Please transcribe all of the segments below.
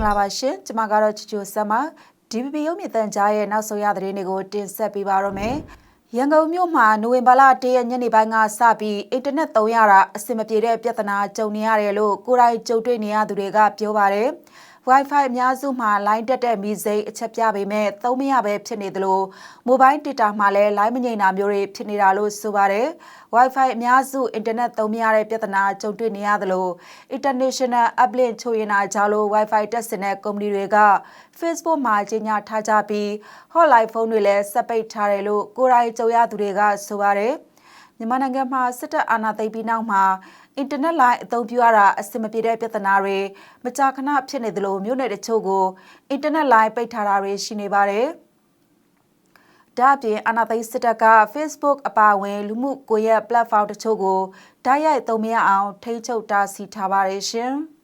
င်္ဂလာပါရှင်ကျွန်မကတော့ချီချိုဆမ်ပါ DPP ရုပ်မြင့်တန်ကြားရဲ့နောက်ဆုံးရသတင်းတွေကိုတင်ဆက်ပေးပါရမယ်ရန်ကုန်မြို့မှာနိုဝင်ဘာလ၁ရက်ညနေပိုင်းကစပြီးအင်တာနက်သုံးရတာအဆင်မပြေတဲ့ပြဿနာကြုံနေရတယ်လို့ကိုယ်တိုင်ကြုံတွေ့နေရသူတွေကပြောပါတယ် Wi-Fi အများစုမှာ line တက်တဲ့မီစိတ်အချက်ပြပေမဲ့သုံးမရပဲဖြစ်နေသလို mobile data မှာလည်း line မငိမ့်တာမျိုးတွေဖြစ်နေတာလို့ဆိုပါတယ်။ Wi-Fi အများစု internet သုံးမရတဲ့ပြဿနာကြုံတွေ့နေရသလို international uplink ချိုးရင်တာကြောင့်လို့ Wi-Fi တက်စင်တဲ့ကုမ္ပဏီတွေက Facebook မှာကြေညာထားကြပြီး hotline ဖုန်းတွေလည်းစက်ပိတ်ထားတယ်လို့ကိုယ်တိုင်ကြုံရသူတွေကဆိုပါတယ်။မြန်မာနိုင်ငံမှာစစ်တပ်အာဏာသိမ်းပြီးနောက်မှာ အင်တာနက်လိုင်းအသုံးပြုရတာအဆင်မပြေတဲ့ပြဿနာတွေမကြာခဏဖြစ်နေသလိုမြို့နယ်တချို့ကိုအင်တာနက်လိုင်းပိတ်ထားတာတွေရှိနေပါတယ်။ဒါ့အပြင်အာဏာသိမ်းစစ်တပ်က Facebook အပါအဝင် လူမှုကွန်ရက် platform တချို့ကိုဓာတ်ရိုက်သုံးမရအောင်ထိန်းချုပ်တားဆီးထားပါတယ်ရှင်။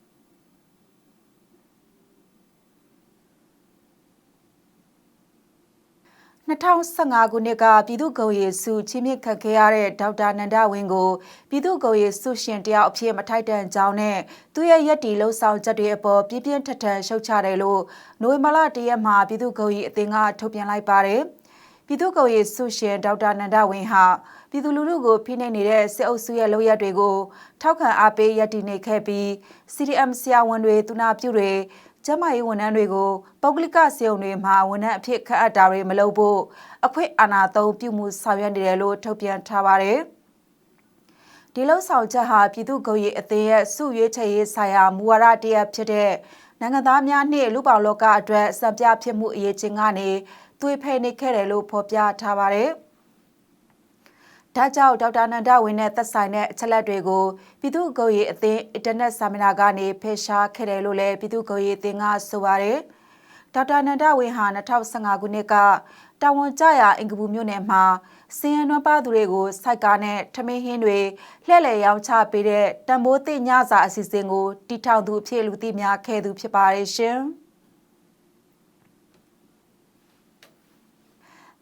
2015ခုနှစ်ကပြည်သူ့ဂုဏ်ရည်စုချင်းမြင့်ခတ်ခဲ့ရတဲ့ဒေါက်တာနန္ဒဝင်းကိုပြည်သူ့ဂုဏ်ရည်စုရှင်တယောက်အဖြစ်မထိုက်တန်ကြောင်းနဲ့သူရဲ့ရက်တီလှုပ်ဆောင်ချက်တွေအပေါ်ပြင်းပြင်းထန်ထန်ရှုတ်ချတယ်လို့နိုဝင်ဘာလတရက်မှာပြည်သူ့ဂုဏ်ရည်အသင်းကထုတ်ပြန်လိုက်ပါတယ်။ပြည်သူ့ဂုဏ်ရည်စုရှင်ဒေါက်တာနန္ဒဝင်းဟာပြည်သူလူထုကိုဖိနှိပ်နေတဲ့စစ်အုပ်စုရဲ့လုပ်ရက်တွေကိုထောက်ခံအားပေးရက်တီနေခဲ့ပြီး CDM ဆရာဝန်တွေသူနာပြုတွေ ကျန်းမာရေးဝန်ထမ်းတွေကိုပုဂ္ဂလိကစေုံတွေမှာဝန်ထမ်းအဖြစ်ခန့်အပ်တာတွေမလုပ်ဖို့အခွင့်အာဏာသုံးပြုမှုဆောင်ရွက်နေတယ်လို့ထုတ်ပြန်ထားပါတယ်။ဒီလောက်ဆောင်ချက်ဟာပြည်သူ့ဂုဏ်ရည်အသင်းရဲ့စုရွေးချယ်ရေးဆိုင်ရာမူဝါဒတရက်ဖြစ်တဲ့နိုင်ငံသားများနှင့်လူပေါလောကအတွက်စံပြဖြစ်မှုအရေးချင်းကနေသွေးဖယ်နေခဲ့တယ်လို့ဖော်ပြထားပါတယ်။ ဒါကြောင့်ဒေါက်တာနန္ဒဝင်းနဲ့သက်ဆိုင်တဲ့အချက်လက်တွေကိုပြည်သူ့ဂုဏ်ရည်အသင်းအင်တာနက်ဆာမီနာကနေဖယ်ရှားခဲ့တယ်လို့လည်းပြည်သူ့ဂုဏ်ရည်အသင်းကဆိုပါတယ်။ဒေါက်တာနန္ဒဝင်းဟာ2015ခုနှစ်ကတာဝန်ကျရာအင်္ဂပူမြို့နယ်မှာစင်ရနွမ်းပါသူတွေကိုစိုက်ကားနဲ့ထမင်းဟင်းတွေလှည့်လည်ရောင်းချပေးတဲ့တံမိုးသိညစာအစီအစဉ်ကိုတီထောင်သူအဖြစ်လူသိများခဲ့သူဖြစ်ပါတယ်ရှင်။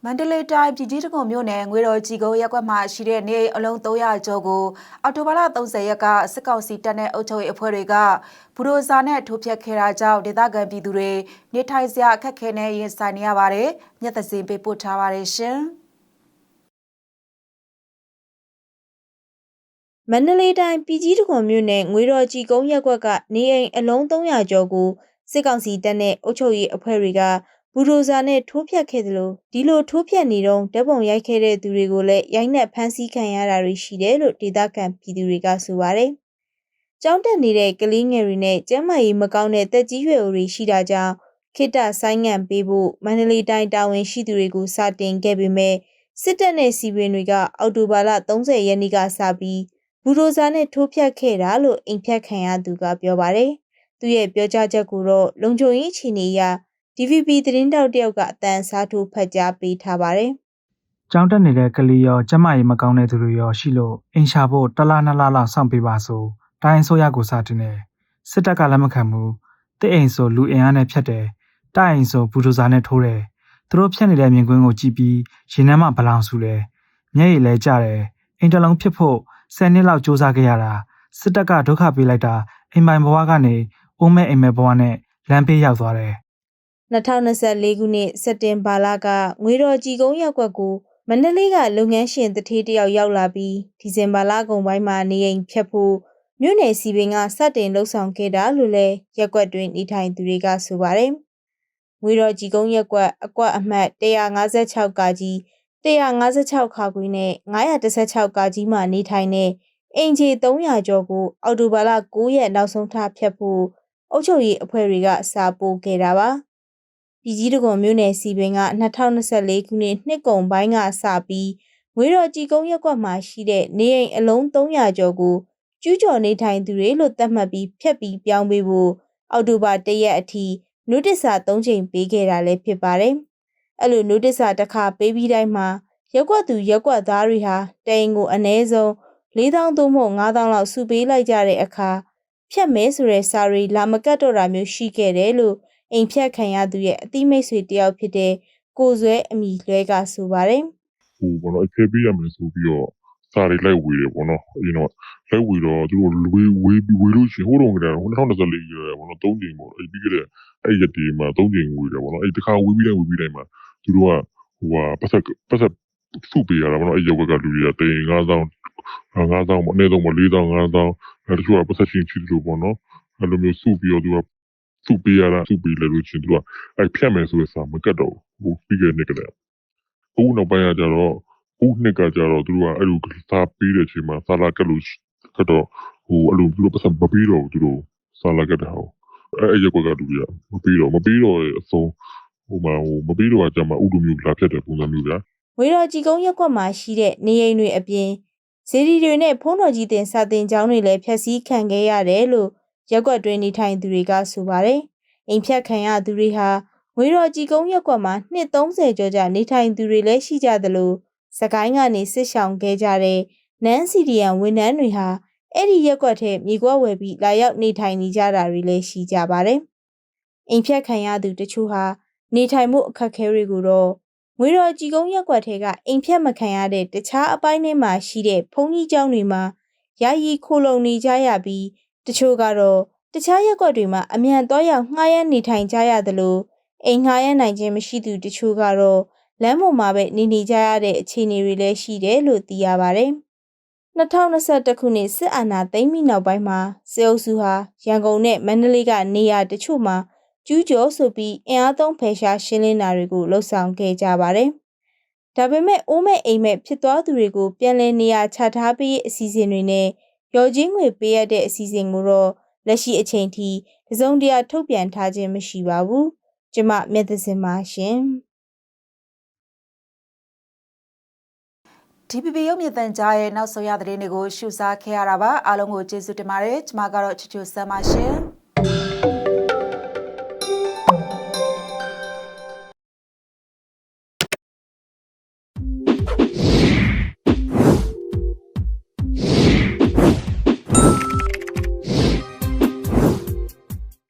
မန္တလေးတိုင်းပြည်ကြီးတကုံမြို့နယ်ငွေတော်ကြီးကုန်းရပ်ကွက်မှာရှိတဲ့နေအလုံး300ကျော်ကိုအော်တိုဘာလ30ရက်ကစစ်ကောင်စီတပ်နဲ့အုပ်ချုပ်ရေးအဖွဲ့တွေကဘူရိုဇာနဲ့ထိုးဖျက်ခဲ့တာကြောင့်ဒေသခံပြည်သူတွေနေထိုင်စရာအခက်အခဲနဲ့ရင်ဆိုင်နေရပါတယ်။မျက်သစင်ပေးပို့ထားပါတယ်ရှင်။မန္တလေးတိုင်းပြည်ကြီးတခွန်မြို့နယ်ငွေတော်ကြီးကုန်းရက်ကွက်ကနေအိမ်အလုံး300ကျော်ကိုစစ်ကောင်စီတပ်နဲ့အုပ်ချုပ်ရေးအဖွဲ့တွေက ဘူဒိုဇာနဲ့ထိုးဖျက်ခဲ့သလိုဒီလိုထိုးဖျက်နေတော့ဓပုံရိုက်ခဲ့တဲ့သူတွေကိုလည်းရိုက်နှက်ဖမ်းဆီးခံရတာတွေရှိတယ်လို့ဒေသခံပြည်သူတွေကဆိုပါတယ်။ကြောင်းတက်နေတဲ့ကလေးငယ်တွေနဲ့ကျန်းမာရေးမကောင်းတဲ့တက်ကြီးရွယ်အိုတွေရှိတာကြောင့်ခိတဆိုင်းငံ့ပေးဖို့မန္တလေးတိုင်းတာဝန်ရှိသူတွေကိုစတင်ခဲ့ပေမဲ့စစ်တပ်နဲ့စီပင်တွေကအော်တိုဘာလ30ရက်နေ့ကစပြီးဘူဒိုဇာနဲ့ထိုးဖျက်ခဲ့တာလို့အိမ်ဖြတ်ခံရသူကပြောပါတယ်။သူရဲ့ပြောကြားချက်ကိုတော့လုံခြုံရေးအခြေအနေအရ DVB သတင်းတောက်တယောက်ကအတန်စားထိုးဖတ်ကြားပေးထားပါတယ်။ကြောင်းတက်နေတဲ့ကလေးရောကျမကြီးမကောင်းတဲ့သူတွေရောရှိလို့အင်ရှာဖို့တလားနှစ်လားလောက်စောင့်ပေးပါဆိုတိုင်းဆိုရကိုစားတင်တယ်စစ်တပ်ကလက်မခံဘူးတစ်အိမ်ဆိုလူအင်အားနဲ့ဖြတ်တယ်တိုက်အိမ်ဆိုဘူဒိုဇာနဲ့ထိုးတယ်သူတို့ဖြတ်နေတဲ့မြင်ကွင်းကိုကြည့်ပြီးရင်ထဲမှာဘလောင်ဆူလဲမျက်ရည်လဲကျတယ်အိမ်တလုံးဖြစ်ဖို့10နှစ်လောက်စူးစမ်းခဲ့ရတာစစ်တပ်ကဒုက္ခပေးလိုက်တာအိမ်ပိုင်ဘဝကနေအိုးမဲအိမ်မဲဘဝနဲ့လမ်းပေးရောက်သွားတယ် 2024ခုနှစ်စက်တင်ဘာလကငွေတော်ကြီးကုန်းရက်ကွက်ကိုမန္တလေးကလုပ်ငန်းရှင်တထေးတယောက်ရောက်လာပြီးဒီဇင်ဘာလကုန်ပိုင်းမှာနေအိမ်ဖြတ်ဖို့မြို့နယ်စီပင်ကစတင်လှုပ်ဆောင်ခဲ့တာလို့လည်းရက်ကွက်တွင်နေထိုင်သူတွေကဆိုပါတယ်။ငွေတော်ကြီးကုန်းရက်ကွက်အကွက်အမှတ်156ကကြီး156ခါခွေနဲ့916ကကြီးမှာနေထိုင်တဲ့အင်ဂျီ300ကျော်ကိုအော်တိုဘာလ9ရက်နောက်ဆုံးထားဖြတ်ဖို့အုပ်ချုပ်ရေးအဖွဲ့တွေကစာပို့ခဲ့တာပါ။ ပြည်ကြီးတကွန်မြို့နယ်စီပင်က2024ခုနှစ်နှစ်ကုန်ပိုင်းကစပြီးငွေတော်ကြီးကုန်းရက်ကွက်မှာရှိတဲ့နေအိမ်အလုံး300ကျော်ကိုကျူးကျော်နေထိုင်သူတွေလို့သတ်မှတ်ပြီးဖျက်ပြီးပြောင်းပေးဖို့အောက်တိုဘာ၁ရက်အထိနုတ္တစာ၃ချိန်ပေးခဲ့တာလည်းဖြစ်ပါတယ်။အဲ့လိုနုတ္တစာတစ်ခါပေးပြီးတိုင်းမှာရက်ကွက်သူရက်ကွက်သားတွေဟာတိုင်ကိုအ ਨੇ ဆုံး4000သို့မဟုတ်9000လောက်စုပေးလိုက်ကြတဲ့အခါဖြတ်မဲဆိုတဲ့စာရီလာမကတ်တော့တာမျိုးရှိခဲ့တယ်လို့ အိမ်ဖြတ်ခံရသူရဲ့အတိမိတ်ဆွေတယောက်ဖြစ်တဲ့ကိုဇွဲအမိလွဲကဆိုပါတယ်ဟိုဘောနော်အခဲပေးရမယ်ဆိုပြီးတော့စစာတွေလိုက်ဝေတယ်ပေါ့နော်အရင်တော့လိုက်ဝေတော့သူတို့ဝေဝေဝေလို့ရှိရင်ဟိုးတော့ကတည်းက2024ကျပေါ့နော်3ချိန်ပေါ့အဲ့ပြီးကြတဲ့အဲ့ရက်ဒီမှာ3ချိန်ဝေတယ်ပေါ့နော်အဲ့တစ်ခါဝေပြီးတိုင်းဝေပြီးတိုင်းမှာသူတို့ကဟိုဟာပတ်သက်ပတ်သက်စုပေးရတာပေါ့နော်အဲ့ရုပ်ကလူတွေကတင်9000 9000ပေါ့အနည်းဆုံးပေါ့4000 5000အဲ့တချို့ကပတ်သက်ချင်းချီလို့ပေါ့နော်အဲ့လိုမျိုးစုပြီးတော့သူက စုပေးရတာစုပေးလဲလို့ချင်းသူကအဲ့ဖြတ်မယ်ဆိုတဲ့စာမကတ်တော့ဘူးပြီးခဲ့တဲ့နေ့ကတည်းကအခုနောက်ပိုင်းကကြတော့ဦးနှစ်ကကြတော့သူတို့ကအဲ့လိုစာပေးတဲ့အချိန်မှာစာလာကတ်လို့ကတ်တော့ဟိုအဲ့လိုသူတို့ပတ်စံမပေးတော့ဘူးသူတို့စာလာကတ်တဲ့ဟောအဲ့အဲ့ရက်ကွက်ကလူတွေကမပေးတော့မပေးတော့ရဲ့အဆုံးဟိုမှာဟိုမပေးတော့ကကြမှာဥဒုမျိုးလာဖြတ်တဲ့ပုံစံမျိုးဗျာငွေတော်ကြီးကုန်းရက်ကွက်မှာရှိတဲ့နေအိမ်တွေအပြင်ဇေဒီတွေနဲ့ဖုံးတော်ကြီးတင်စာတင်ကျောင်းတွေလည်းဖျက်ဆီးခံခဲ့ရတယ်လို့ ရက်ကွက်တွင်နေထိုင်သူတွေကဆိုပါတယ်။အိမ်ဖြတ်ခံရသူတွေဟာငွေတော်ကြီးကုန်းရက်ကွက်မှာနှစ်30ကျော်ကြာနေထိုင်သူတွေလည်းရှိကြသလိုစကိုင်းကနေစစ်ဆောင်ခဲ့ကြတဲ့နန်းစီဒီယန်ဝန်ထမ်းတွေဟာအဲ့ဒီရက်ကွက်ထဲမြေကွက်ဝယ်ပြီးလာရောက်နေထိုင်နေကြတာတွေလည်းရှိကြပါတယ်။အိမ်ဖြတ်ခံရသူတချို့ဟာနေထိုင်မှုအခက်အခဲတွေကိုတော့ငွေတော်ကြီးကုန်းရက်ကွက်ထဲကအိမ်ဖြတ်မခံရတဲ့တခြားအပိုင်းတွေမှာရှိတဲ့ဘုံကြီးကျောင်းတွေမှာယာယီခိုလုံနေကြရပြီး တချို့ကတော့တခြားရက်ကွက်တွေမှာအမြန်တော့ရောက်ငှားရမ်းနေထိုင်ကြရသလိုအိမ်ငှားရမ်းနိုင်ခြင်းမရှိသူတချို့ကတော့လမ်းပေါ်မှာပဲနေနေကြရတဲ့အခြေအနေတွေလည်းရှိတယ်လို့သိရပါတယ်။2021ခုနှစ်စစ်အာဏာသိမ်းပြီးနောက်ပိုင်းမှာစေအုပ်စုဟာရန်ကုန်နဲ့မန္တလေးကနေရာတချို့မှာကျူးကျော်ဆိုပြီးအင်အားသုံးဖယ်ရှားရှင်းလင်းတာတွေကိုလှုပ်ဆောင်ခဲ့ကြပါတယ်။ဒါပေမဲ့အိုးမဲ့အိမ်မဲ့ဖြစ်သွားသူတွေကိုပြန်လည်နေရာချထားပေးရေးအစီအစဉ်တွေနဲ့ ရော်ချင်းငွေပေးရတဲ့အစီအစဉ်ကိုတော့လက်ရှိအချိန်ထိတစုံတရာထုတ်ပြန်ထားခြင်းမရှိပါဘူး။ကျမမြတ်သစင်ပါရှင်။ DPP ရုပ်မြင်သံကြားရဲ့နောက်ဆုံးရသတင်းတွေကိုရှုစားခဲ့ရတာပါအားလုံးကိုကျေးဇူးတင်ပါတယ်ကျွန်မကတော့ချူချူဆမ်းပါရှင်